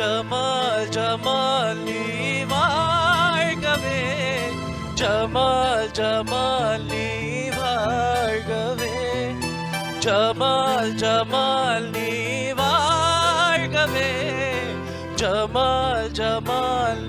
Jamal Jamal நீ வாழ்கவே Jamal Jamal நீ வாழ்கவே ஜமால் ஜமால் நீ வாழ்கவே ஜமால் ஜமால்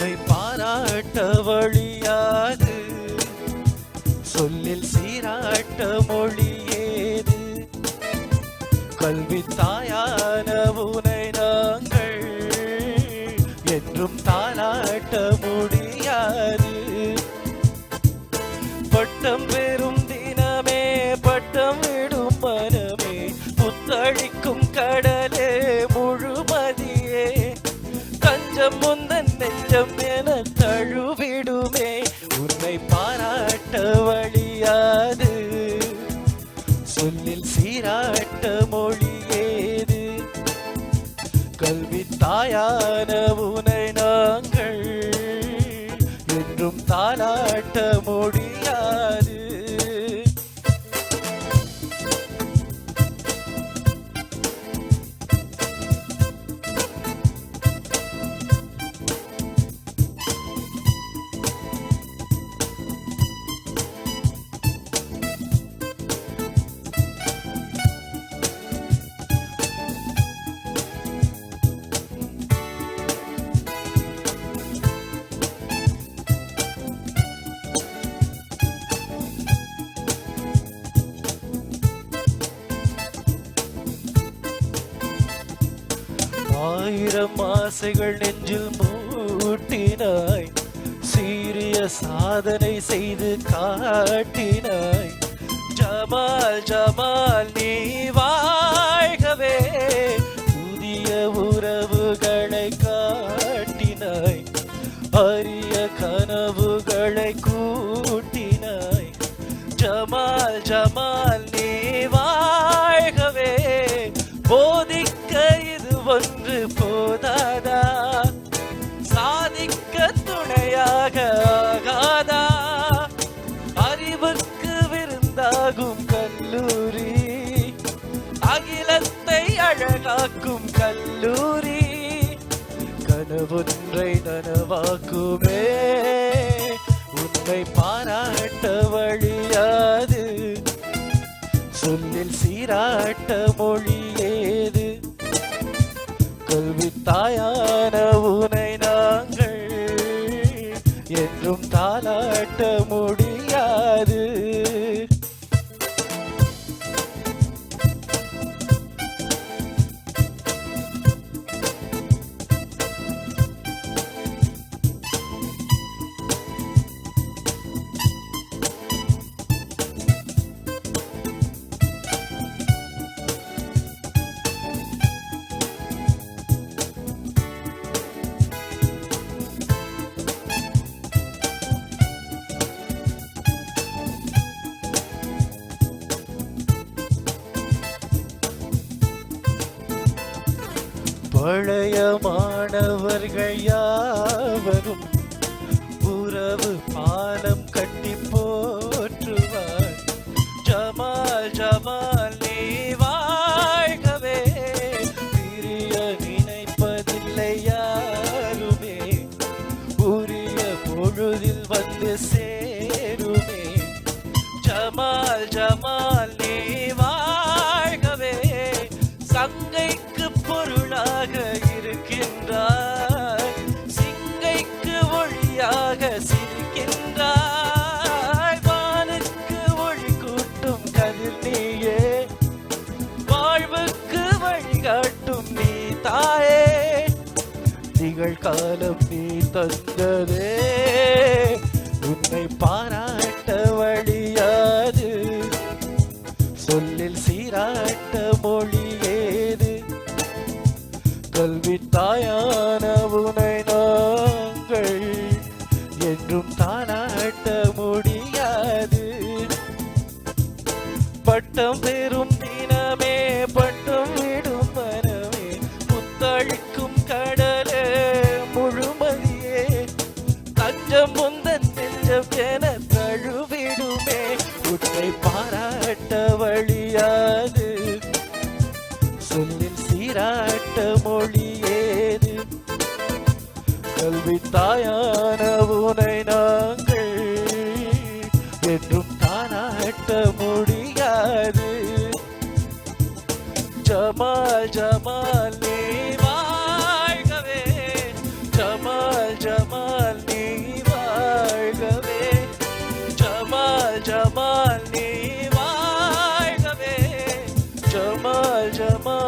உன்னை பாராட்ட வழியாது. சொல்லில் சீராட்ட மொழியேது. கல்வி தாயான உனை நாங்கள் என்றும் தாளாட்ட முடியாது. பட்டம் தாயான உனை நாங்கள் என்றும் தாளாட்ட முடியாது ஆயிரம் ஆசைகள் நெஞ்சில் மூட்டினாய். சீரிய சாதனை செய்து காட்டினாய். ஜமால் ஜமால் நீ வாழ்கவே. புதிய உறவுகளை காட்டினாய். அரிய கனவுகளை கூட்டினாய். ஜமால் ஜமால் ஒன்று போதாதா? சாதிக்க துணையாக ஆகாதா? அறிவுக்கு விருந்தாகும் கல்லூரி அகிலத்தை அழகாக்கும் கல்லூரி கனவொன்றை நனவாக்குமே. உன்னை பாராட்ட வழியாது. சொல்லில் சீராட்ட மொழி என்றும் தாளாட்ட முடியாது. பழைய மாணவர்கள் யாவரும் உறவு பாலம் கட்டி போற்றுவார். ஜமால் ஜமால் நீ வாழ்கவே. பிரிய நினைப்பதில்லை யாருமே. உரிய பொழுதில் வந்து சேருமே. ஜமால் ஜமால் நீ தாயே நிகழ்காலம் நீ தந்ததே. உன்னை பாராட்ட வழியாது. சொல்லில் சீராட்ட மொழியேது கல்வி தாயான உனை நாங்கள் என்றும் தானாட்ட முடியாது. பட்டம் பெறும் தினமே பட்டம் என தழுவிடுமே. உன்னை பாராட்ட வழியாது. சொல்லில் சீராட்ட மொழியேது கல்வி தாயான உனை நாங்கள் என்றும் தானாட்ட முடியாது. ஜமால் ஜமாலே 什么